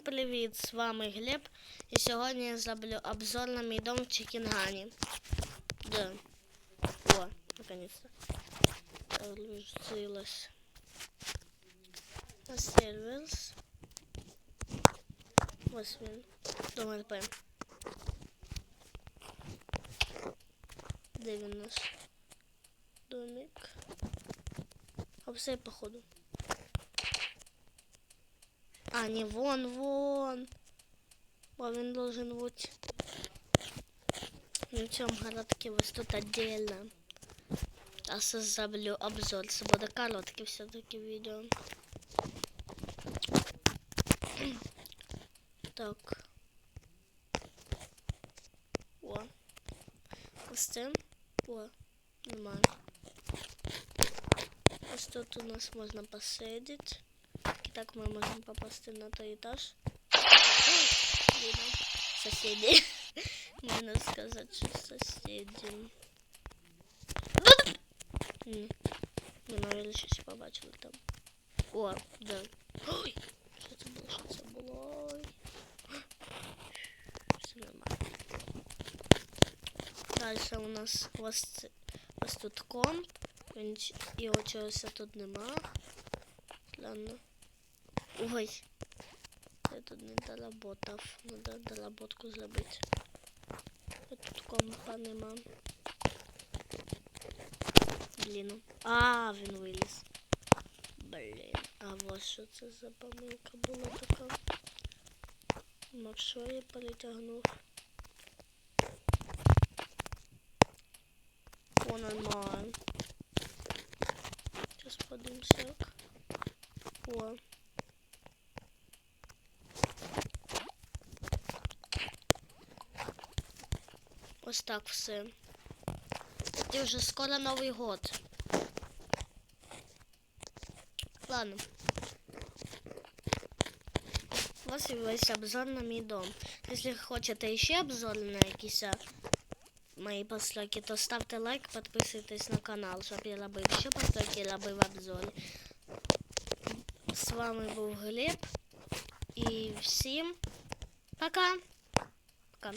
Привіт, з вами Глеб. І сьогодні я зроблю обзор на мій дом в Чикінгані. Да. О, наконец-то. Загрузилась. На сервис. Ось він. Дом РП. Де він наш домик? А все, походу. А, не вон, вон. Бо він должен бути. На цьому городке ось тут отдельно. А це зроблю обзор. Це буде коротке все-таки відео. Так. О. Ось цим. О, немає. Ось тут у нас можна посидіти. І так ми можемо попасти на той етаж. Видно. Соседи. Можно сказать, что соседи. Ні. Ми навіть щось побачили там. О, да. Ой, що це було? Що це було? Ой. Все нормально. Дальше у нас ось, це- ось тут комп. Він ч- Його чогось тут нема. Ладно. Ой. Я тут не доработав. Надо доработку зробити. А Тут компа нема. Блін. А, він виліз. Блін. А ось що це за помилка була така. Ну що я перетягнув? О, нормально. Сейчас подивимося як. О. Ось так все. І вже скоро Новий год. Ладно. Ось і весь обзор на мій дом. Якщо хочете ще обзор на якісь а, мої постройки, то ставте лайк, підписуйтесь на канал, щоб я робив ще постройки, робив обзори. З вами був Глеб. І всім пока. Пока.